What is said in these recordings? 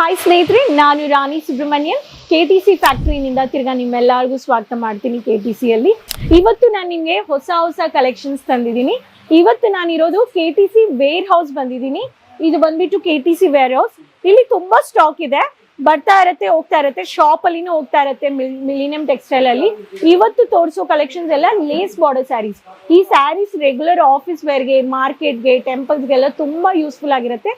Hi ಸ್ನೇಹಿತರೆ, ನಾನು Rani Subramanian. K T C ಫ್ಯಾಕ್ಟ್ರಿನಿಂದ ತಿರ್ಗಾ ನಿಮ್ಮೆಲ್ಲರಿಗೂ ಸ್ವಾಗತ ಮಾಡ್ತೀನಿ ಕೆ ಟಿ ಸಿಯಲ್ಲಿ ಇವತ್ತು ನಾನು ನಿಮಗೆ ಹೊಸ ಹೊಸ ಕಲೆಕ್ಷನ್ಸ್ ತಂದಿದ್ದೀನಿ. ಇವತ್ತು ನಾನಿರೋದು K T C warehouse ಬಂದಿದ್ದೀನಿ. ಇದು ಬಂದ್ಬಿಟ್ಟು K T C warehouse ಇಲ್ಲಿ ತುಂಬಾ ಸ್ಟಾಕ್ ಇದೆ. ಬರ್ತಾ ಇರತ್ತೆ, ಹೋಗ್ತಾ ಇರತ್ತೆ. ಶಾಪ್ ಅಲ್ಲಿನೂ ಹೋಗ್ತಾ ಇರತ್ತೆ ಮಿಲಿನಿಯಂ ಟೆಕ್ಸ್ಟೈಲ್ ಅಲ್ಲಿ. ಇವತ್ತು ತೋರಿಸೋ ಕಲೆಕ್ಷನ್ಸ್ ಎಲ್ಲ ಲೇಸ್ ಬಾರ್ಡರ್ ಸ್ಯಾರೀಸ್ ಈ ಸ್ಯಾರೀಸ್ ರೆಗ್ಯುಲರ್ ಆಫೀಸ್ ವೇರ್ಗೆ ಮಾರ್ಕೆಟ್ಗೆ ಟೆಂಪಲ್ಸ್ಗೆಲ್ಲ ತುಂಬಾ ಯೂಸ್ಫುಲ್ ಆಗಿರುತ್ತೆ.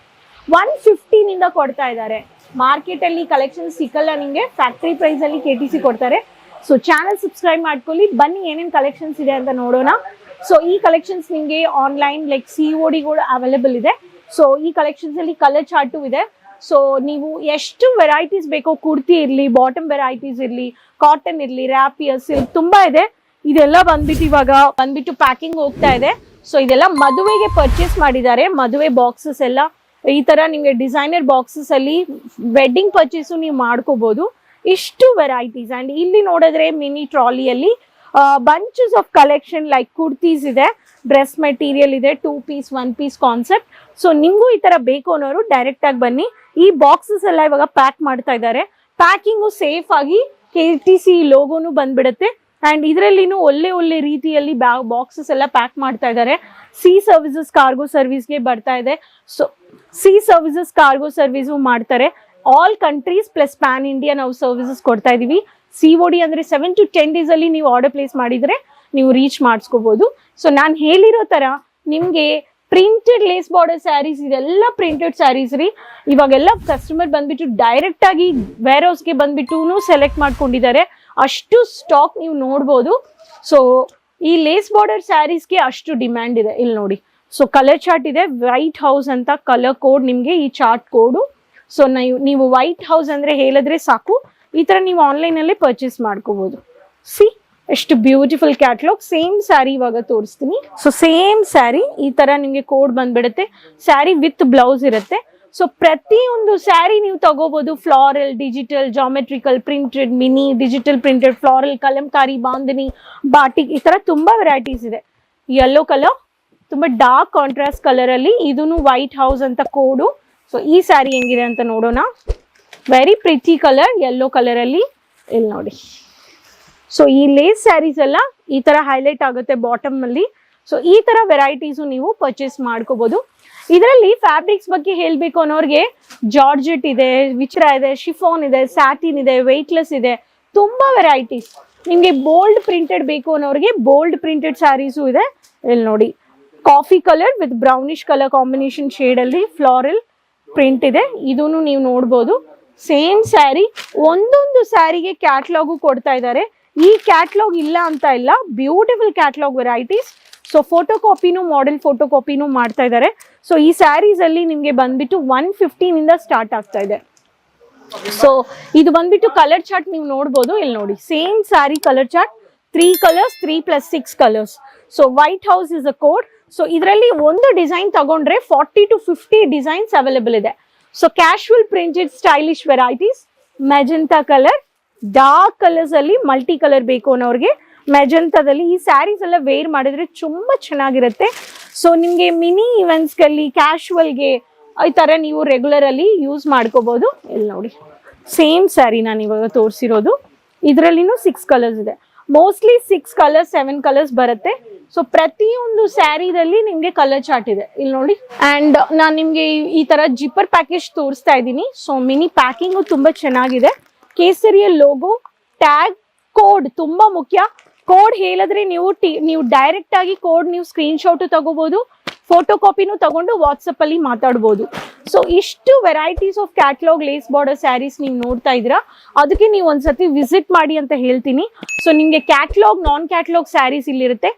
ಒನ್ ಫಿಫ್ಟೀನಿಂದ ಕೊಡ್ತಾ ಇದ್ದಾರೆ. ಮಾರ್ಕೆಟ್ ಅಲ್ಲಿ ಕಲೆಕ್ಷನ್ ಸಿಕ್ಕಲ್ಲ ನಿಮಗೆ ಫ್ಯಾಕ್ಟ್ರಿ ಪ್ರೈಸ್ ಅಲ್ಲಿ ಕೆ ಟಿ ಸಿ ಕೊಡ್ತಾರೆ. ಸೊ ಚಾನಲ್ ಸಬ್ಸ್ಕ್ರೈಬ್ ಮಾಡ್ಕೊಳ್ಳಿ. ಬನ್ನಿ ಏನೇನು ಕಲೆಕ್ಷನ್ಸ್ ಇದೆ ಅಂತ ನೋಡೋಣ. ಸೊ ಈ ಕಲೆಕ್ಷನ್ಸ್ ನಿಮಗೆ online like C O D ಕೂಡ ಅವೈಲೇಬಲ್ ಇದೆ. ಸೊ ಈ ಕಲೆಕ್ಷನ್ಸಲ್ಲಿ ಕಲರ್ ಚಾರ್ಟು ಇದೆ. ಸೊ ನೀವು ಎಷ್ಟು ವೆರೈಟೀಸ್ ಬೇಕೋ ಕುರ್ತಿ ಇರಲಿ ಬಾಟಮ್ ವೆರೈಟೀಸ್ ಇರಲಿ ಕಾಟನ್ ಇರಲಿ ರ್ಯಾಪಿಯರ್ ಸಿಲ್ಕ್ ತುಂಬಾ ಇದೆ. ಇದೆಲ್ಲ ಬಂದ್ಬಿಟ್ಟು ಇವಾಗ ಬಂದ್ಬಿಟ್ಟು ಪ್ಯಾಕಿಂಗ್ ಹೋಗ್ತಾ ಇದೆ. ಸೊ ಇದೆಲ್ಲ ಮದುವೆಗೆ ಪರ್ಚೇಸ್ ಮಾಡಿದ್ದಾರೆ. ಮದುವೆ ಬಾಕ್ಸಸ್ ಎಲ್ಲ ಈ ತರ ನಿಮಗೆ ಡಿಸೈನರ್ ಬಾಕ್ಸಸ್ ಅಲ್ಲಿ ವೆಡ್ಡಿಂಗ್ ಪರ್ಚೇಸ್ ನೀವು ಮಾಡ್ಕೋಬಹುದು ಇಷ್ಟು ವೆರೈಟೀಸ್ ಅಂಡ್ ಇಲ್ಲಿ ನೋಡಿದ್ರೆ mini ಟ್ರಾಲಿಯಲ್ಲಿ bunches of collection like kurtis ಇದೆ ಡ್ರೆಸ್ ಮೆಟೀರಿಯಲ್ ಇದೆ two piece one piece concept so ನಿಮಗೂ ಈ ತರ ಬೇಕು ಅನ್ನೋರು ಡೈರೆಕ್ಟ್ ಆಗಿ ಬನ್ನಿ. ಈ ಬಾಕ್ಸಸ್ ಎಲ್ಲ ಇವಾಗ ಪ್ಯಾಕ್ ಮಾಡ್ತಾ ಇದ್ದಾರೆ. ಪ್ಯಾಕಿಂಗು ಸೇಫ್ ಆಗಿ ಕೆ ಟಿ ಸಿ ಲೋಗೋನು ಬಂದ್ಬಿಡುತ್ತೆ. ಅಂಡ್ ಇದರಲ್ಲಿನೂ ಒಳ್ಳೆ ಒಳ್ಳೆ ರೀತಿಯಲ್ಲಿ ಬಾಕ್ಸಸ್ ಎಲ್ಲ ಪ್ಯಾಕ್ ಮಾಡ್ತಾ ಇದ್ದಾರೆ. ಸಿ ಸರ್ವಿಸಸ್ ಕಾರ್ಗೋ ಸರ್ವಿಸ್ಗೆ ಬರ್ತಾ ಇದೆ. So C services cargo service ಮಾಡ್ತಾರೆ. All countries plus pan India ನಾವು ಸರ್ವಿಸಸ್ ಕೊಡ್ತಾ ಇದೀವಿ. ಸಿ ಒ ಡಿ ಅಂದ್ರೆ ಸೆವೆನ್ ಟು ಟೆನ್ ಡೇಸ್ ಅಲ್ಲಿ ನೀವು ಆರ್ಡರ್ ಪ್ಲೇಸ್ ಮಾಡಿದ್ರೆ ನೀವು ರೀಚ್ ಮಾಡಿಸ್ಕೋಬಹುದು ಸೊ ನಾನು ಹೇಳಿರೋ ತರ ನಿಮ್ಗೆ ಪ್ರಿಂಟೆಡ್ ಲೇಸ್ ಬಾರ್ಡರ್ ಸ್ಯಾರೀಸ್ ಇದೆಲ್ಲ ಪ್ರಿಂಟೆಡ್ ಸ್ಯಾರೀಸ್ ರೀ. ಇವಾಗೆಲ್ಲ ಕಸ್ಟಮರ್ ಬಂದ್ಬಿಟ್ಟು ಡೈರೆಕ್ಟ್ ಆಗಿ ವೇರ್ ಹೌಸ್ಗೆ ಬಂದ್ಬಿಟ್ಟು ಸೆಲೆಕ್ಟ್ ಮಾಡ್ಕೊಂಡಿದ್ದಾರೆ. ಅಷ್ಟು ಸ್ಟಾಕ್ ನೀವು ನೋಡ್ಬೋದು. ಸೊ ಈ ಲೇಸ್ ಬಾರ್ಡರ್ ಸ್ಯಾರೀಸ್ಗೆ ಅಷ್ಟು ಡಿಮ್ಯಾಂಡ್ ಇದೆ. ಇಲ್ಲಿ ನೋಡಿ. ಸೊ ಕಲರ್ ಚಾರ್ಟ್ ಇದೆ. ವೈಟ್ ಹೌಸ್ ಅಂತ ಕಲರ್ ಕೋಡ್ ನಿಮಗೆ ಈ ಚಾರ್ಟ್ ಕೋಡು ಸೊ ನೀವು ನೀವು ವೈಟ್ ಹೌಸ್ ಅಂದರೆ ಹೇಳಿದ್ರೆ ಸಾಕು. ಈ ಥರ ನೀವು ಆನ್ಲೈನಲ್ಲೇ ಪರ್ಚೇಸ್ ಮಾಡ್ಕೋಬೋದು. ಸಿ ಎಷ್ಟು ಬ್ಯೂಟಿಫುಲ್ ಕ್ಯಾಟ್ಲಾಗ್ ಸೇಮ್ ಸ್ಯಾರಿ ಇವಾಗ ತೋರಿಸ್ತೀನಿ. ಸೊ ಸೇಮ್ ಸ್ಯಾರಿ ಈ ಥರ ನಿಮಗೆ ಕೋಡ್ ಬಂದ್ಬಿಡುತ್ತೆ. ಸ್ಯಾರಿ ವಿತ್ ಬ್ಲೌಸ್ ಇರುತ್ತೆ. ಸೊ ಪ್ರತಿಯೊಂದು ಸ್ಯಾರಿ ನೀವು ತಗೋಬಹುದು floral digital geometrical printed mini digital printed floral kalamkari bandhani batik ಈ ತರ ತುಂಬಾ ವೆರೈಟೀಸ್ ಇದೆ. ಯೆಲ್ಲೋ ಕಲರ್ ತುಂಬಾ ಡಾರ್ಕ್ ಕಾಂಟ್ರಾಸ್ಟ್ ಕಲರ್ ಅಲ್ಲಿ ಇದನ್ನು ವೈಟ್ ಹೌಸ್ ಅಂತ ಕೋಡು. ಸೊ ಈ ಸ್ಯಾರಿ ಹೆಂಗಿದೆ ಅಂತ ನೋಡೋಣ. Very pretty colour yellow colour ಅಲ್ಲಿ. ಇಲ್ಲಿ ನೋಡಿ. ಸೊ ಈ ಲೇಸ್ ಸ್ಯಾರೀಸ್ ಎಲ್ಲ ಈ ತರ ಹೈಲೈಟ್ ಆಗುತ್ತೆ ಬಾಟಮ್ ಅಲ್ಲಿ. ಸೊ ಈ ತರ ವೆರೈಟೀಸು ನೀವು ಪರ್ಚೇಸ್ ಮಾಡ್ಕೋಬಹುದು ಇದರಲ್ಲಿ ಫ್ಯಾಬ್ರಿಕ್ಸ್ ಬಗ್ಗೆ ಹೇಳ್ಬೇಕು ಅನ್ನೋರ್ಗೆ ಜಾರ್ಜೆಟ್ ಇದೆ ವಿಚ್ರ ಇದೆ ಶಿಫೋನ್ ಇದೆ ಸ್ಯಾಟಿನ್ ಇದೆ ವೆಯ್ಟ್ಲೆಸ್ ಇದೆ, ತುಂಬಾ ವೆರೈಟೀಸ್ ನಿಮ್ಗೆ ಬೋಲ್ಡ್ ಪ್ರಿಂಟೆಡ್ ಬೇಕು ಅನ್ನೋರ್ಗೆ ಬೋಲ್ಡ್ ಪ್ರಿಂಟೆಡ್ ಸ್ಯಾರೀಸು ಇದೆ. ಇಲ್ಲಿ ನೋಡಿ coffee colour with brownish colour combination shade ಅಲ್ಲಿ ಫ್ಲಾರಲ್ ಪ್ರಿಂಟ್ ಇದೆ. ಇದನ್ನು ನೀವು ನೋಡ್ಬೋದು. ಸೇಮ್ ಸ್ಯಾರಿ ಒಂದೊಂದು ಸ್ಯಾರಿಗೆ ಕ್ಯಾಟ್ಲಾಗು ಕೊಡ್ತಾ ಇದ್ದಾರೆ. ಈ ಕ್ಯಾಟ್ಲಾಗ್ ಇಲ್ಲ ಅಂತ ಇಲ್ಲ beautiful catalogue varieties so photo ಕಾಪಿನೂ model photo ಕಾಪಿನೂ ಮಾಡ್ತಾ ಇದ್ದಾರೆ ಸೊ ಈ ಸ್ಯಾರೀಸ್ ಅಲ್ಲಿ ನಿಮಗೆ ಬಂದ್ಬಿಟ್ಟು ಒನ್ ಫಿಫ್ಟೀನ್ ಇಂದ ಸ್ಟಾರ್ಟ್ ಆಗ್ತಾ ಇದೆ. ಸೊ ಇದು ಬಂದ್ಬಿಟ್ಟು ಕಲರ್ ಚಾರ್ಟ್ ನೀವು ನೋಡ್ಬೋದು. ಇಲ್ಲಿ ನೋಡಿ same saree colour chart three colours three plus six colours so white house is a code so ಇದರಲ್ಲಿ ಒಂದು ಡಿಸೈನ್ ತಗೊಂಡ್ರೆ forty to fifty designs available ಇದೆ. So casual printed stylish varieties magenta colour dark colours ಅಲ್ಲಿ multi colour ಬೇಕು ಅನ್ನೋರಿಗೆ. ಮೆಜೆಂಟಾದಲ್ಲಿ ಈ ಸ್ಯಾರೀಸ್ ಎಲ್ಲ wear ಮಾಡಿದ್ರೆ ತುಂಬಾ ಚೆನ್ನಾಗಿರುತ್ತೆ. ಸೊ ನಿಮಗೆ ಮಿನಿ ಇವೆಂಟ್ಸ್ಗಲ್ಲಿ ಕ್ಯಾಶುವಲ್ಗೆ ಈ ಥರ ನೀವು ರೆಗ್ಯುಲರ್ ಅಲ್ಲಿ ಯೂಸ್ ಮಾಡ್ಕೋಬಹುದು ಇಲ್ಲಿ ನೋಡಿ ಸೇಮ್ ಸ್ಯಾರಿ ನಾನು ಇವಾಗ ತೋರಿಸಿರೋದು. ಇದರಲ್ಲಿನೂ ಸಿಕ್ಸ್ ಕಲರ್ಸ್ ಇದೆ. Mostly six colours seven colours ಬರುತ್ತೆ. ಸೊ ಪ್ರತಿಯೊಂದು ಸ್ಯಾರಿದಲ್ಲಿ ನಿಮಗೆ ಕಲರ್ ಚಾರ್ಟ್ ಇದೆ. ಇಲ್ಲಿ ನೋಡಿ. ಅಂಡ್ ನಾನು ನಿಮಗೆ ಈ ತರ ಜಿಪ್ಪರ್ ಪ್ಯಾಕೇಜ್ ತೋರಿಸ್ತಾ ಇದ್ದೀನಿ. ಸೊ ಮಿನಿ ಪ್ಯಾಕಿಂಗು ತುಂಬಾ ಚೆನ್ನಾಗಿದೆ. ಕೇಸರಿಯ ಲೋಗೋ ಟ್ಯಾಗ್ ಕೋಡ್ ತುಂಬಾ ಮುಖ್ಯ. ಕೋಡ್ ಹೇಳಿದ್ರೆ ನೀವು ನೀವು ಡೈರೆಕ್ಟ್ ಆಗಿ ಕೋಡ್ ನೀವು ಸ್ಕ್ರೀನ್ ಶಾಟ್ ತಗೋಬಹುದು ಫೋಟೋ ಕಾಪಿನೂ ತಗೊಂಡು ವಾಟ್ಸಪ್ ಅಲ್ಲಿ ಮಾತಾಡ್ಬೋದು. ಸೊ ಇಷ್ಟು varieties of catalogue lace border sarees ನೀವು ನೋಡ್ತಾ ಇದ್ದೀರಾ? ಅದಕ್ಕೆ ನೀವು ಒಂದ್ಸತಿ ವಿಸಿಟ್ ಮಾಡಿ ಅಂತ ಹೇಳ್ತೀನಿ. ಸೊ ನಿಮಗೆ catalogue non catalogue saris ಇಲ್ಲಿರುತ್ತೆ.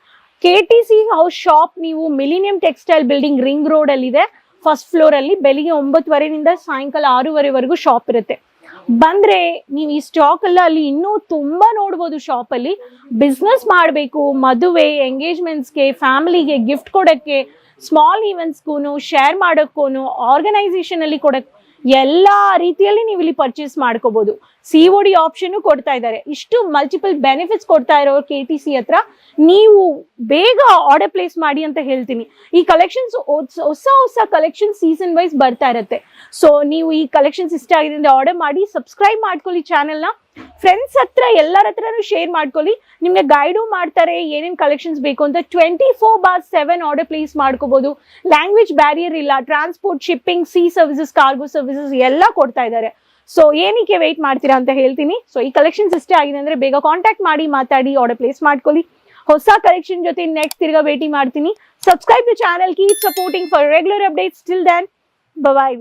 K T C house shop ನೀವು millennium textile building ring road ಅಲ್ಲಿ ಇದೆ ಫಸ್ಟ್ ಫ್ಲೋರ್ ಅಲ್ಲಿ ಬೆಳಿಗ್ಗೆ ಒಂಬತ್ತುವರೆಯಿಂದ ಸಾಯಂಕಾಲ ಆರೂವರೆವರೆಗೂ ಶಾಪ್ ಇರುತ್ತೆ. ಬಂದ್ರೆ ನೀವು ಈ ಸ್ಟಾಕ್ ಎಲ್ಲ ಅಲ್ಲಿ ಇನ್ನೂ ತುಂಬಾ ನೋಡ್ಬೋದು ಶಾಪ್ ಅಲ್ಲಿ. ಬಿಸ್ನೆಸ್ ಮಾಡಬೇಕು, ಮದುವೆ ಎಂಗೇಜ್ಮೆಂಟ್ಸ್ಗೆ ಫ್ಯಾಮಿಲಿಗೆ ಗಿಫ್ಟ್ ಕೊಡಕ್ಕೆ ಸ್ಮಾಲ್ ಈವೆಂಟ್ಸ್ಗೂ ಶೇರ್ ಮಾಡೋಕ್ಕೂ ಆರ್ಗನೈಸೇಷನ್ ಅಲ್ಲಿ ಕೊಡಕ್, ಎಲ್ಲಾ ರೀತಿಯಲ್ಲಿ ನೀವು ಇಲ್ಲಿ ಪರ್ಚೇಸ್ ಮಾಡ್ಕೋಬಹುದು ಸಿ ಒ ಆಪ್ಷನ್ ಕೊಡ್ತಾ ಇದ್ದಾರೆ. ಇಷ್ಟು ಮಲ್ಟಿಪಲ್ ಬೆನಿಫಿಟ್ಸ್ ಕೊಡ್ತಾ ಇರೋ ಕೆ ಟಿ ಸಿ ಹತ್ರ. ನೀವು ಬೇಗ ಆರ್ಡರ್ ಪ್ಲೇಸ್ ಮಾಡಿ ಅಂತ ಹೇಳ್ತೀನಿ. ಈ ಕಲೆಕ್ಷನ್ಸ್ ಹೊಸ ಹೊಸ ಕಲೆಕ್ಷನ್ ಸೀಸನ್ ವೈಸ್ ಬರ್ತಾ ಇರುತ್ತೆ. ಸೊ ನೀವು ಈ ಕಲೆಕ್ಷನ್ಸ್ ಇಷ್ಟ ಆಗಿದೆ ಅಂದ್ರೆ ಆರ್ಡರ್ ಮಾಡಿ ಸಬ್ಸ್ಕ್ರೈಬ್ ಮಾಡ್ಕೊಳ್ಳಿ ಚಾನೆಲ್ನ ಫ್ರೆಂಡ್ಸ್ ಹತ್ರ, ಎಲ್ಲರ ಹತ್ರನೂ ಶೇರ್ ಮಾಡ್ಕೊಳ್ಳಿ. ನಿಮ್ಗೆ ಗೈಡು ಮಾಡ್ತಾರೆ ಏನೇನು ಕಲೆಕ್ಷನ್ಸ್ ಬೇಕು ಅಂತ twenty four by seven order place ಮಾಡ್ಕೋಬಹುದು ಲ್ಯಾಂಗ್ವೇಜ್ ಬ್ಯಾರಿಯರ್ ಇಲ್ಲ transport shipping C services cargo services ಎಲ್ಲ ಕೊಡ್ತಾ ಇದ್ದಾರೆ. ಸೊ ಏನಕ್ಕೆ ವೆಯ್ಟ್ ಮಾಡ್ತೀರಾ ಅಂತ ಹೇಳ್ತೀನಿ. ಸೊ ಈ ಕಲೆಕ್ಷನ್ಸ್ ಇಷ್ಟೇ ಆಗಿದೆ ಅಂದ್ರೆ ಬೇಗ ಕಾಂಟ್ಯಾಕ್ಟ್ ಮಾಡಿ, ಮಾತಾಡಿ ಆರ್ಡರ್ ಪ್ಲೇಸ್ ಮಾಡ್ಕೊಳ್ಳಿ. ಹೊಸ ಕಲೆಕ್ಷನ್ ಜೊತೆ ನೆಕ್ಸ್ಟ್ ತಿರ್ಗಾ ಭೇಟಿ ಮಾಡ್ತೀನಿ. Subscribe the channel keep supporting for regular updates till then bye